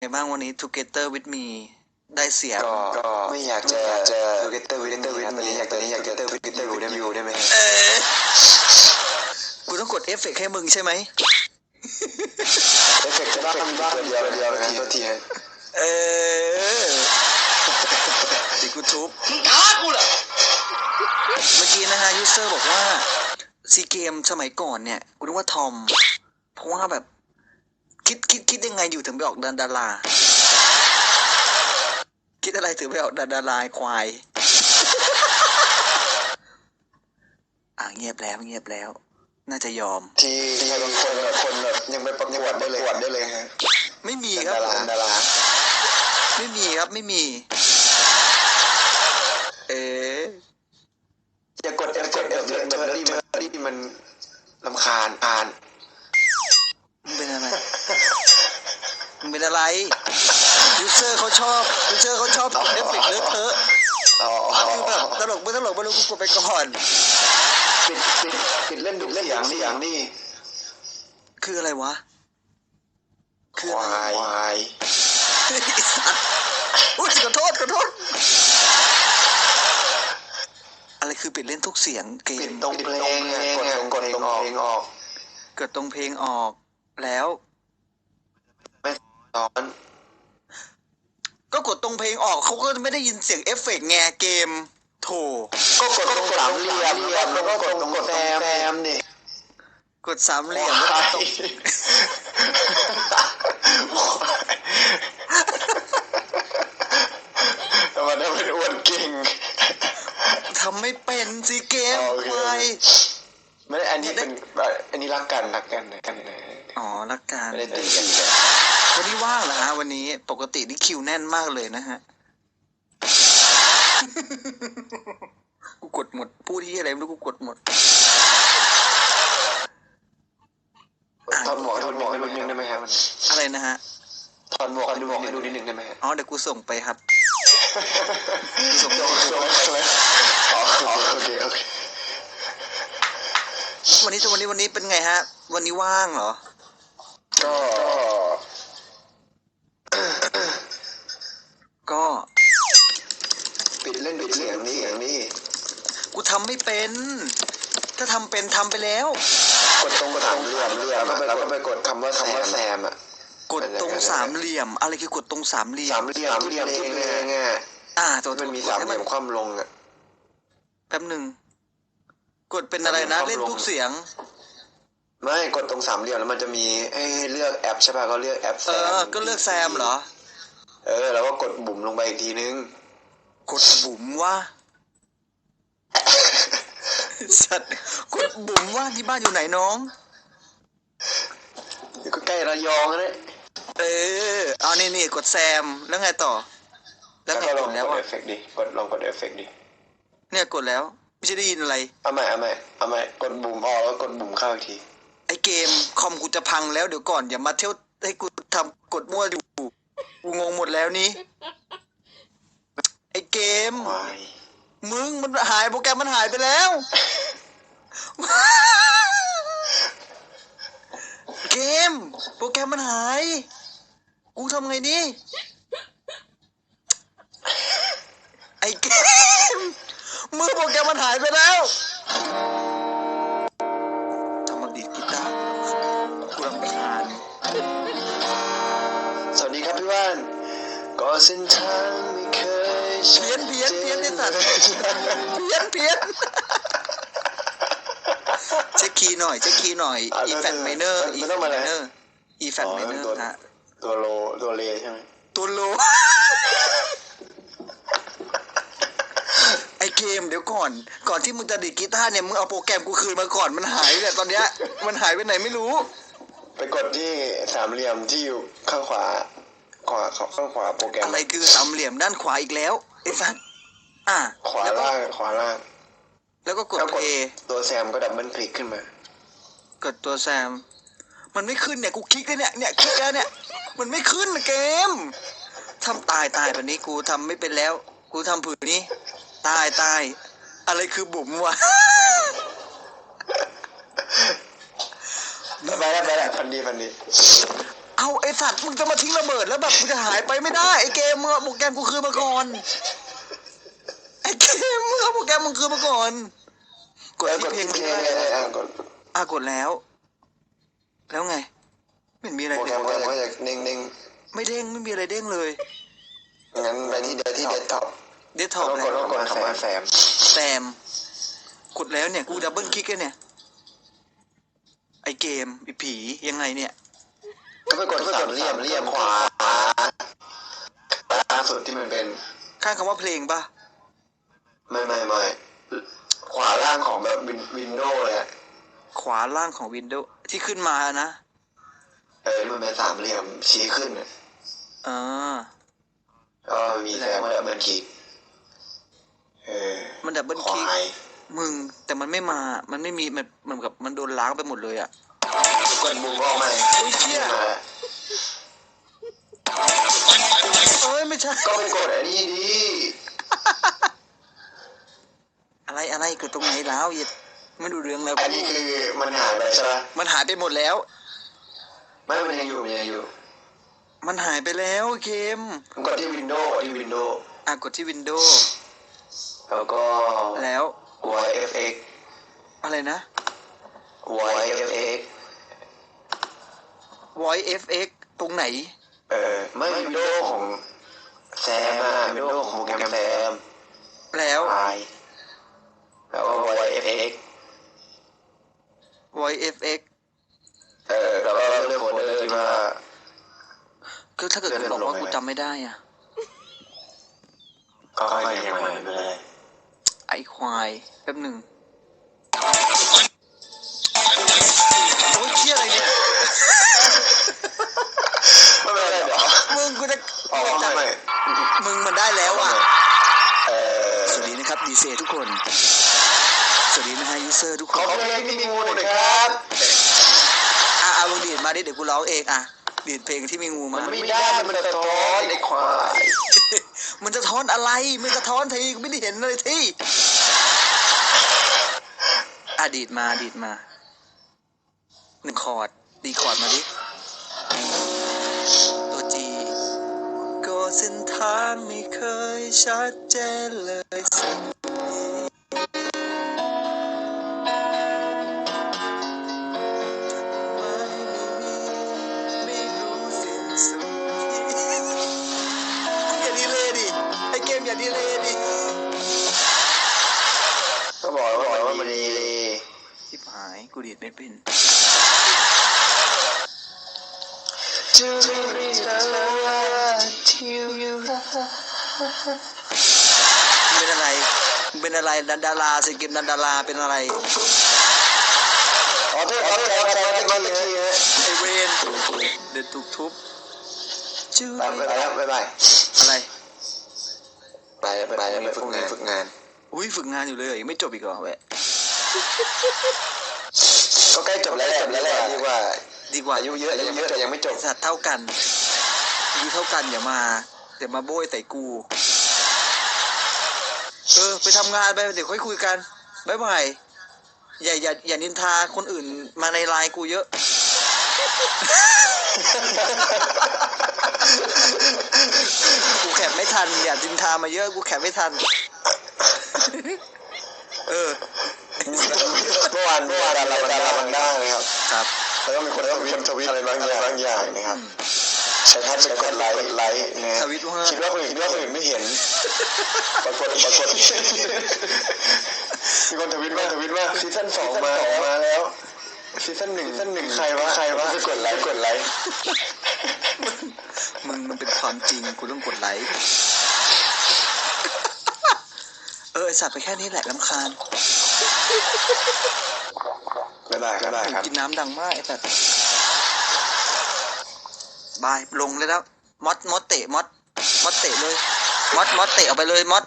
ไงบ้างวันนี้ Together with me ได้เสียงก็ก็ไม่อยากจะจะดูเกตเตอร์วิเตอร์วิตนี้อยากตอนนี้อยากจะเตอร์วิเตอร์วิยูได้ไหมเออกูต้องกดเอฟเฟกต์ให้มึงใช่ไหมเอฟเฟกต์จะบ้างบ้างเดียวเดียวนะตัวทีฮะเออติกูทุบท้ากูเหรอเมื่อกี้นะฮะยูเซอร์บอกว่าซีเกมสมัยก่อนเนี่ยกูนึกว่าทอมเพราะว่าแบบ คิดคิดคิดยังไงอยู่ถึงไปออกดันดารา คิดอะไรถึงไปออกดันดาราควาย อ่าเงียบแล้วเงียบแล้ว น่าจะยอม ที่ที่บางคนแบบคนแบบยังไปประกวดได้เลยประกวดได้เลยฮะไม่มีเป็นครับดาราเป็นดาราไม่มีครับไม่มี เอ๊ะอย่ากดเอฟเฟกต์แบบเทอร์รี่มันที่มันลำคาญอ่าน เป็นอะไรยูเซอร์เขาชอบยูเซอร์เขาชอบเอฟเฟกต์เลอะเทอะอ๋อคือแบบตลกไม่ตลกไม่รู้กูกดไปก่อนปิดปิดปิดเล่นดุเล่นอย่างนี่อย่างนี่คืออะไรวะคคืออะไรวายควายไอ้สัตว์อุ้ยขอโทษขอโทษอะไรคือปิดเล่นทุกเสียงเกปิดมตรงเพลงอะกดตรงกดตรงเพลงออกเกิดตรงเพลงออกแล้ว ไม่ตอน ก็กดตรงเพลงออกเขาก็ไม่ได้ยินเสียงเอฟเฟกต์ไงเกมโถก็กดตรงสามเหลี่ยมแล้วก็กดตรงแซมแซมนี่กดสามเหลี่ยมแล้วก็ตรงแต่มันได้เป็นอ้วนเก่งทำไม่เป็นสิเกมโอเคควายไม่ได้อันนี้เป็นอันนี้รักกันรักกันรักกันนะอ๋อละกันไม่ได้ตีกัน วันนี้ว่างเหรอฮะวันนี้ปกตินี่คิวแน่นมากเลยนะฮะ กูกดหมด พูดที่อะไรไม่รู้กูกดหมดถอดหมวกถอดหมวกให้ดูนิดนึงได้ไหมครับอะไรนะฮะถอดหมวกให้ดูให้ดูนิดนึงได้ไหมครับอ๋อเดี๋ยวกูส่งไปครับส่งโอเคโอเควันนี้วันนี้วันนี้เป็นไงฮะ วันนี้ว่างเหรอ ก็ก็ ปิดเล่นปิดเสียงนี้อย่างนี้ กู ทำไม่เป็น ถ้าทำเป็นทำไปแล้ว กดตรงสามเหลี่ยมเหลี่ยมแล้วก็ไปกดคำว่าคำว่าแซมอะกดตรงสามเหลี่ยม อะไรคือกดตรงสามเหลี่ยสามมเหลี่ยมที่เพลงอะอ่าตัวมันมีสามเหลี่ยมคว่ำลงอะแป๊บหนึ่งกดเป็นอะไรนะเล่นทุกเสียงไม่กดตรงสามเหลี่ยมแล้วมันจะมีให้เลือกแอปใช่ป่ะก็เลือกแอปแซเอมอก็เลือกแซมเหรอ เออ แล้วก็กดบุ่มลงไปอีกทีนึง กดบุ๋มว่า สัตว์กดบุ๋มว่าที่บ้านอยู่ไหนน้องก็ใกล้ระยองเลยเออเอานี่นี่กดแซมแล้วไงต่อ แล้แล้ววไงก็ลกองดกแล้วดอะเอฟเฟกต์ดิกดลองกดเอฟเฟกต์ดิเนี่ยกดแล้ว ไม่ใช่ได้ยินอะไรเอาใหม่เอาใหม่เอาใหม่กดบุ่มออกแล้วกดบุ่มเข้าอีกทีไอเกมคอมกูจะพังแล้วเดี๋ยวก่อนอย่ามาเที่ยวให้กูทำกดมั่วอยู่กูงงหมดแล้วนี่ไอเกมควาย มึงมันหายโปรแกรมมันหายไปแล้ว เกม โปรแกรมมันหาย กูทำไงดี ไอเกมมือโปรแกรมมันหายไปแล้วทำมาดีดกีตาร์กูรำคาญสวัสดีครับพี่ว่าน ก็เส้นทางไม่เคยเพี้ยน เพี้ยนเพี้ยนไอ้สัตว์เพี้ยนเพี้ยนเช็คคีย์หน่อยเช็คคีย์หน่อยอีแฟกไมเนอร์อีไม่แฟต้องกมาไมเลยเนอร์อีแฟกไมเนอร์ตัวฮะตัวโลตัวเลใช่ไหมตัวโลไอเกมเดี๋ยวก่อน ก่อนที่มึงจะดีดกีตาร์เนี่ยมึงเอาโปรแกรมกูคืนมาก่อนมันหายเนี่ยตอนเนี้ยมันหายไปไหนไม่รู้ ไปกดที่สามเหลี่ยมที่อยู่ข้างขวาขวาข้างขวาโปรแกรมอะไรคือสามเหลี่ยมด้านขวาอีกแล้วไอ้สัส อะขวาแล้วก็ล่างขวาล่าง แล้วก็กดแล้วกด A ตัวแซมก็ดับเบิลคลิกขึ้นมา กดตัวแซม มันไม่ขึ้นเนี่ยกูคลิกเลยเนี่ยเนี่ยคลิกแล้วเนี่ย มันไม่ขึ้นเกมทำตายตายแบบนี้กูทำไม่เป็นแล้ว กูทำผืนนี้ ตายตายอะไรคือบุ๋มวะไปแล้วไปแล้วพันดีพันดีเอ้าเอาไอสัตว์มึงจะมาทิ้งระเบิดแล้วแบบมึงจะหายไปไม่ได้ไอเกมมึงเอาโปรแกรมกูคืนมาก่อนไอเก มมึงเอาโปรแกรมมึงคืนมาก่อน กดแล้วกที่ดเพลที่งเพลงไงอะกดอะกดแล้ว แล้วไงไม่เห็นมีอะไรโปรเลแกรยมก็จะเด้งเด้งไม่เด้งไม่มีอะไรเด้งเลยๆงั้นไปที่เดที่เดสก์ท็อปเดสก์ท็อปแล้วแล้กดวแล้วกดคำว่าแฟมแซมกดแล้วเนี่ยกูดับเบิลคลิกเลยเนี่ยไอเกมไอผียังไงเนี่ย ก็ไปกดสามเหลี่ยมเหลี่ยมขวาล่าสุดที่มันเป็น ข้างคำว่าเพลงปะ ไม่ไม่ไม่ขวาล่างของแบบวินโดว์เลยอะขวาล่างของวินโดว์ที่ขึ้นมานะเออมันเป็นสามเหลี่ยมชี้ขึ้นอะอ่าก็มีแฟมแล้วมันคลิกเออมันดับเบิลคคลิกวายมึงแต่มันไม่มามันไม่มีมันมันกับมันโดนล้างไปหมดเลยอะกดมุมออกมาโอ้ยเชี่ยมาเอ้ยไม่ใช่ก็ไปกดอันนี้ดี อะไรอะไรเกิดตรงไหนแล้วเหี้ยไม่ดูเรื่องแล้วอันนี้คือมันหายไปใช่ไหมมันหายไปหมดแล้ว ไม่มันยังอยู่มันยังอยู่ มันหายไปแล้วเกมมันกดที่วินโดว์ที่วินโดว์อะกดที่วินโดว์แล้วก็แล้ว YFX อะไรนะ YFX voice fx ตรงไหน เออไม่วินโดว์ของแซมอะวินโดว์ของโปรแกรมแซมแล้ว I แล้วก็ YFX voice fx เออแล้วก็เลือกโฟลเดอร์ที่ว่า ก็ถ้าเกิดกูบอกว่ากูจำไม่ได้อะ ก็ค่อยๆยังไงไม่เป็นไรไอควายแป๊บหนึ่งโอ้ยเชี่ยอะไรเนี่ย ไม่เป็นไรเดี๋ยวมึงกูจะออกมาใหม่มึงมันได้แล้วอะ เออสวัสดีนะครับดีเซทุกคน เซอร์ทุกคขอนเพลงที่มีงูหน่อยครับ อะเอาลงดีดมาดิเดี๋ยวกูร้องเองอะดีดเพลงที่มีงูมัมานไม่ได้มันสะท้อนไอ้ควายมันจะท้อนอะไรมันจะท้อนทีกูไม่ได้เห็นเลยที่อะดีดมาดีดมาหนึ่งคอร์ดดีคอร์ดมาดิตัวจีก็เส้นทางไม่เคยชัดเจนเลยสิ่งนี้ บอกแล้วว่ามันดีชิบหายกูดีดไม่เป็น To be the love to you มึงเป็นอะไรมึงเป็นอะไรดันดาราสิเกมดันดาราเป็นอะไรอ๋อโทษขอโทษขอโทษขอโทษเมื่อกี้ฮะไอเวนเดินถูกทุบจูไปไปแล้วบ๊ายบายอะไร ไปแล้วไปแล้วไปฝึกงานฝึกงาน อุ้ยฝึกงานอยู่เลยยังไม่จบอีกเหรอแวะก็ใกล้จบแล้วแหละจบแล้วแหละดีกว่าดีกว่าอายุเยอะอายุเยอะแต่ยังไม่จบสัตว์เท่ากันอายุเท่ากันอย่ามาเดี๋ยวมาโบยใส่กูเออไปทำงานไปเดี๋ยวค่อยคุยกันบ๊ายบายอย่าอย่าอย่านินทาคนอื่นมาในไลน์กูเยอะกูแคปไม่ทันอย่าดินทามาเยอะกูแคปไม่ทัน เออเมื่อวานเมื่อวานดาราดาราบันด้านะครับครับ แล้วก็มีคนทวิตทวิตอะไรบางอย่างบางอย่างนะครับใช้แท็บกดไลค์กดไลค์นะฮะทวิตว่าคิดว่าคนอื่นคิดว่าคนอื่นไม่เห็นปรากฏปรากฏมีคนทวิตว่าทวิตว่าซีซั่นสองมามาแล้วซีซั่นหนึ่งซีซั่นหนึ่งใครวะใครวะกดไลค์กดไลค์มึงมันเป็นความจริงกูต้องกดไลค์เออไอสัตว์ไปแค่นี้แหละลำคาญไม่ได้ก็ได้ครับ กินน้ำดังมากไอสัตว์บายลงเลยแล้วมอดมอดเตะมอดมอดเตะเลยมอดมอดเตะออกไปเลยมอด